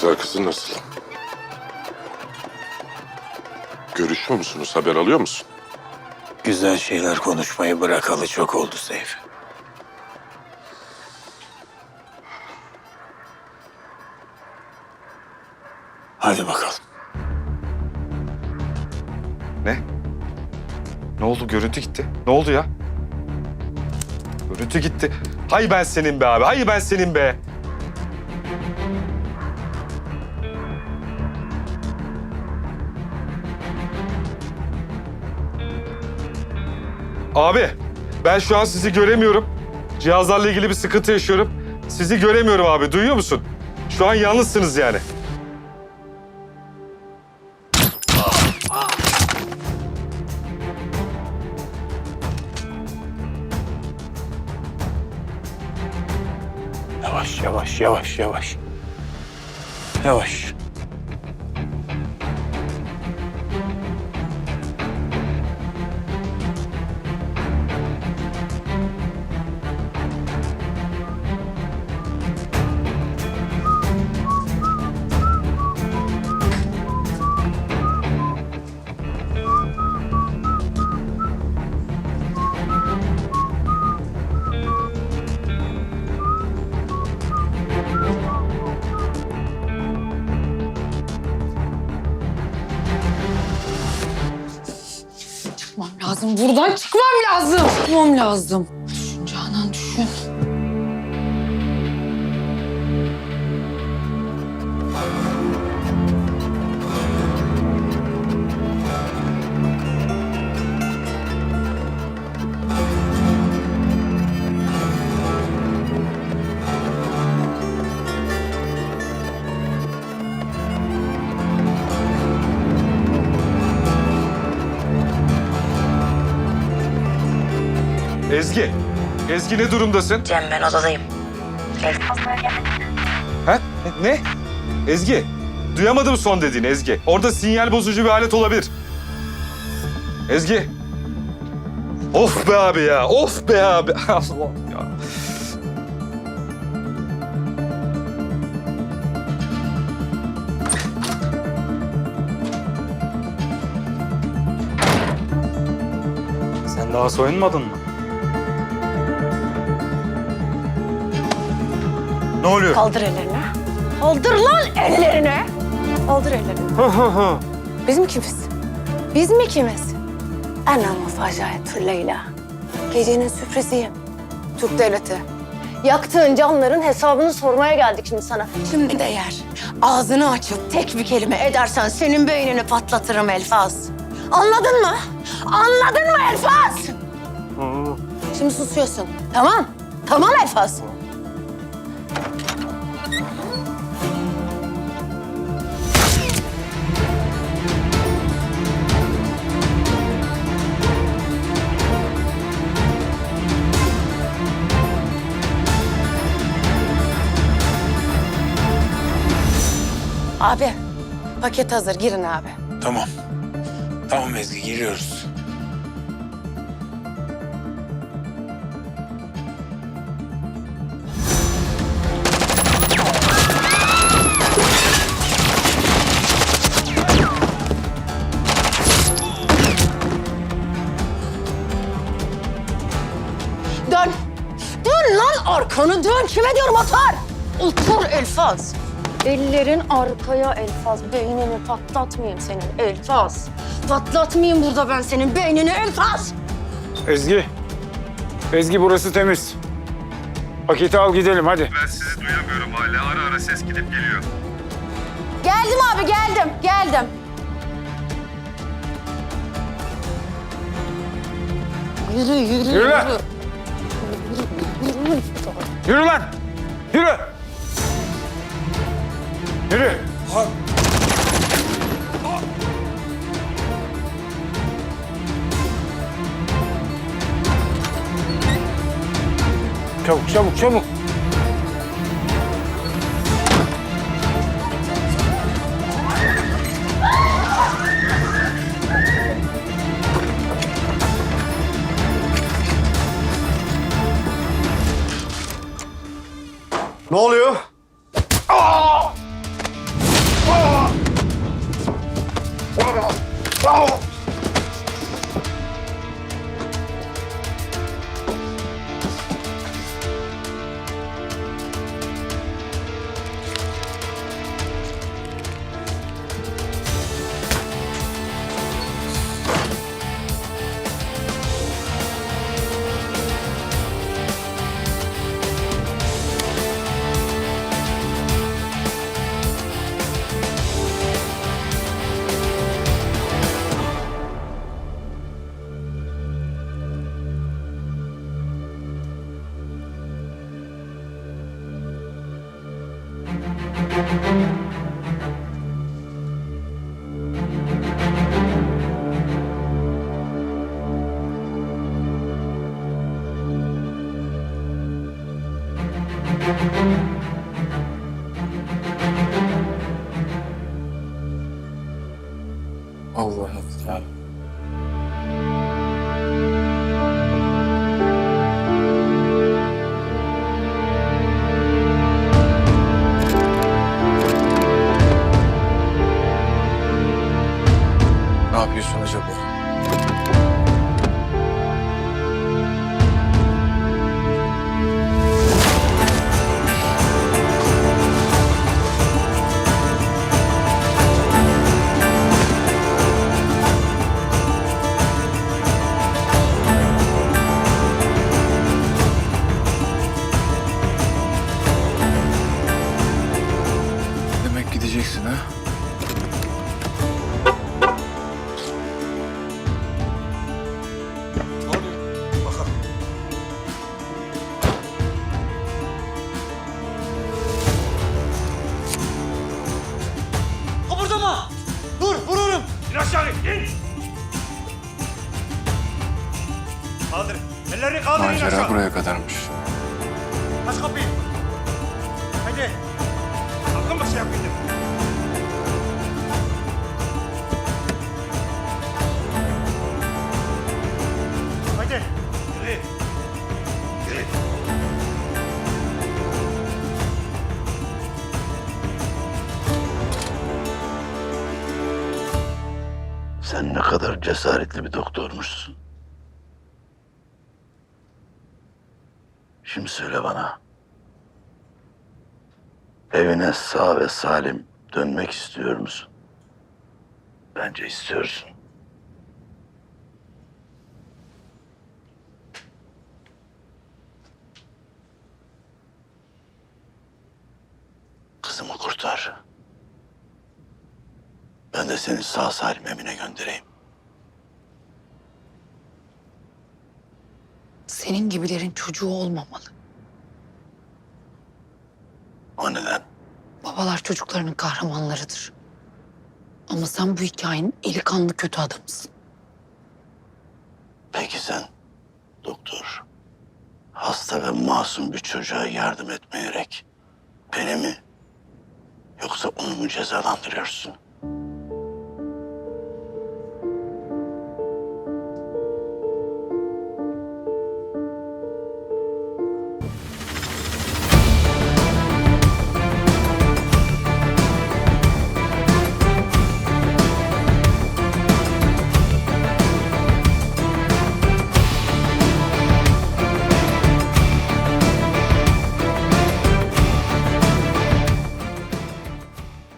Güzel kızın nasıl? Görüşüyor musunuz? Haber alıyor musun? Güzel şeyler konuşmayı bırakalı çok oldu Seyfi. Hadi bakalım. Ne? Ne oldu? Görüntü gitti. Ne oldu ya? Görüntü gitti. Hay ben senin be abi. Hay ben senin be. Abi ben şu an sizi göremiyorum. Cihazlarla ilgili bir sıkıntı yaşıyorum. Sizi göremiyorum abi. Duyuyor musun? Şu an yalnızsınız yani. Yavaş yavaş yavaş yavaş. Yavaş. Buradan çıkmam lazım. Çıkmam lazım. Ezgi. Ezgi ne durumdasın? Cem ben odadayım. Ha? Ne? Ezgi. Duyamadım son dediğini Ezgi. Orada sinyal bozucu bir alet olabilir. Ezgi. Of be abi ya. Of be abi. Allah'ım ya. Sen daha soyunmadın mı? Ne oluyor? Kaldır ellerini. Kaldır lan ellerini. Kaldır ellerini. Biz mi kimiz? Biz mi kimiz? Ana mufacayetü Leyla. Gecenin sürpriziyim. Türk devleti. Yaktığın canların hesabını sormaya geldik şimdi sana. Şimdi de yer. Ağzını açıp tek bir kelime edersen senin beynini patlatırım Elfaz. Anladın mı? Anladın mı Elfaz? Şimdi susuyorsun. Tamam. Tamam Elfaz. Abi, paket hazır. Girin abi. Tamam. Tamam Ezgi giriyoruz. Arkanı dön. Kime diyorum otur. Otur Elfaz. Ellerin arkaya Elfaz. Beynini patlatmayayım senin Elfaz. Patlatmayayım burada ben senin beynini Elfaz. Ezgi. Ezgi burası temiz. Paketi al gidelim hadi. Ben sizi duyamıyorum hala. Ara ara ses gidip geliyor. Geldim abi geldim. Geldim. Yürü yürü Yürü lan. Yürü lan. Yürü. Yürü. Çabuk çabuk çabuk. Allah Kıpırdama! Dur, vururum! İn aşağı, in! Kaldır, ellerini kaldır, in Macera aşağı! buraya kadarmış. Aç kapıyı! Hadi! Sakın bir şey kadar cesaretli bir doktormuşsun. Şimdi söyle bana. Evine sağ ve salim dönmek istiyor musun? Bence istiyorsun. Kızımı kurtar. Ben de seni sağ salim evine göndereyim. Senin gibilerin çocuğu olmamalı. O neden? Babalar çocuklarının kahramanlarıdır. Ama sen bu hikayenin eli kanlı kötü adamısın. Peki sen doktor hasta ve masum bir çocuğa yardım etmeyerek beni mi yoksa onu mu cezalandırıyorsun?